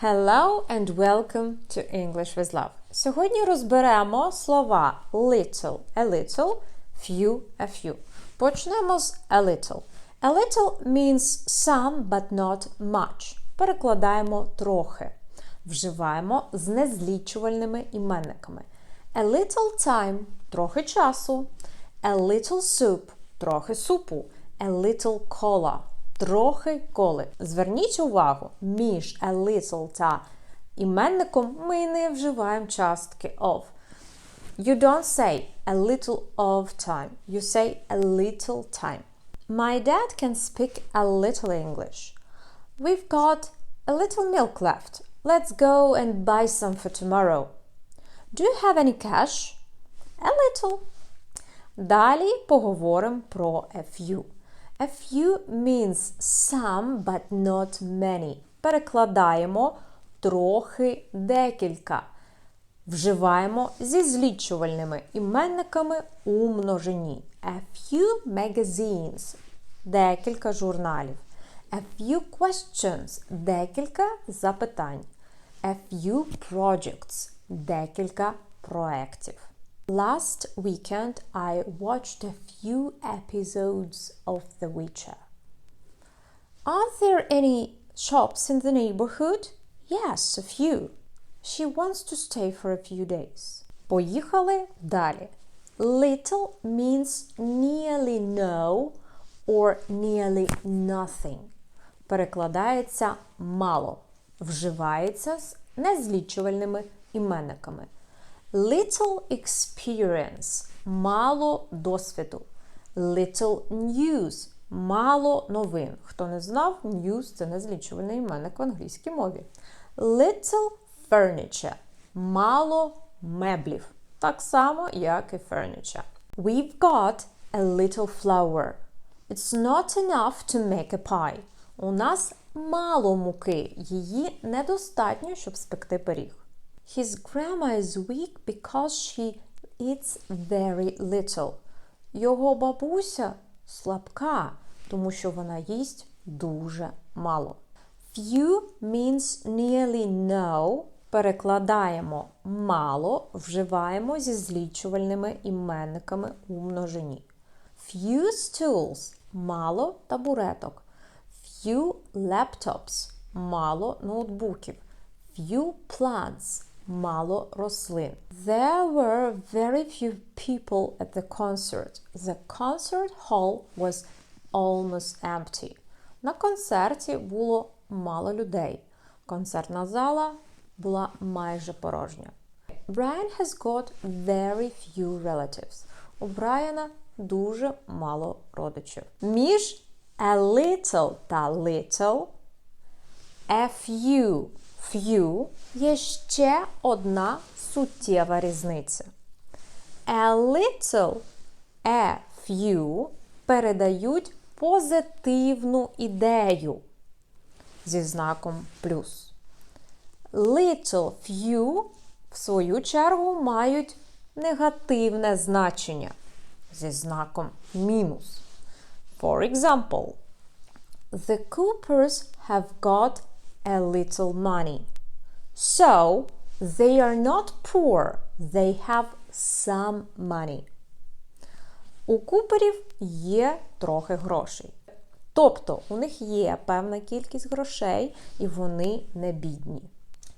Hello and welcome to English with Love. Сьогодні розберемо слова little, a little, few, a few. Почнемо з a little. A little means some but not much. Перекладаємо трохи. Вживаємо з незлічувальними іменниками. A little time трохи часу. A little soup трохи супу. A little cola трохи коли. Зверніть увагу, між a little та іменником ми не вживаємо частки of. You don't say a little of time. You say a little time. My dad can speak a little English. We've got a little milk left. Let's go and buy some for tomorrow. Do you have any cash? A little. Далі поговоримо про a few. A few means some but not many. Перекладаємо трохи декілька. Вживаємо зі злічувальними іменниками у множині. A few magazines декілька журналів. A few questions декілька запитань. A few projects декілька проєктів. Last weekend I watched a few episodes of The Witcher. Are there any shops in the neighborhood? Yes, a few. She wants to stay for a few days. Поїхали далі. Little means nearly no or nearly nothing. Перекладається мало. Вживається з незлічувальними іменниками. Little experience мало досвіду. Little news мало новин. Хто не знав, news це незлічувальний іменник в англійській мові. Little furniture мало меблів. Так само, як і furniture. We've got a little flour. It's not enough to make a pie. У нас мало муки. Її недостатньо, щоб спекти пиріг. His grandma is weak because she eats very little. Його бабуся слабка, тому що вона їсть дуже мало. Few means nearly no. Перекладаємо мало, вживаємо зі злічувальними іменниками у множині. Few stools мало табуреток. Few laptops мало ноутбуків. Few plants мало рослин. There were very few people at the concert. The concert hall was almost empty. На концерті було мало людей. Концертна зала була майже порожня. Brian has got very few relatives. У Брайана дуже мало родичів. Між a little та little a few few є ще одна суттєва різниця. A little, a few передають позитивну ідею зі знаком плюс. Little few, в свою чергу, мають негативне значення зі знаком мінус. For example, the Coopers have got a little money. So, they are not poor, they have some money. У куперів є трохи грошей. Тобто у них є певна кількість грошей, і вони не бідні.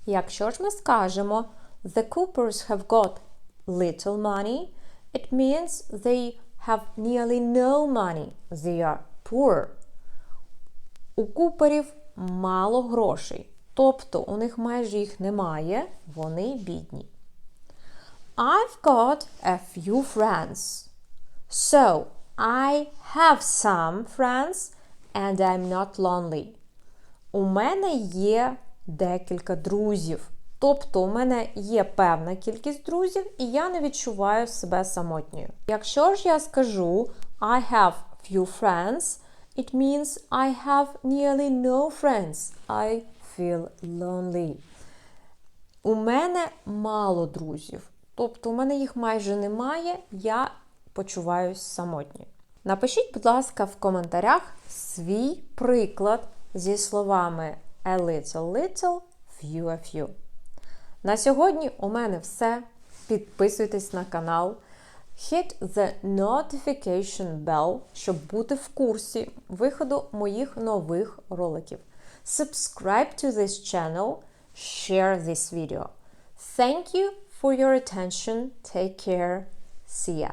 Якщо ж ми скажемо The Coopers have got little money, it means they have nearly no money. They are poor. У куперів мало грошей. Тобто у них майже їх немає, вони бідні. I've got a few friends. So, I have some friends and I'm not lonely. У мене є декілька друзів. Тобто, у мене є певна кількість друзів, і я не відчуваю себе самотньою. Якщо ж я скажу I have few friends, it means I have nearly no friends. I feel lonely. У мене мало друзів. Тобто, у мене їх майже немає, я почуваюсь самотньою. Напишіть, будь ласка, в коментарях свій приклад зі словами a little little, few a few. На сьогодні у мене все. Підписуйтесь на канал. Hit the notification bell, щоб бути в курсі виходу моїх нових роликів. Subscribe to this channel, share this video. Thank you for your attention. Take care. See ya.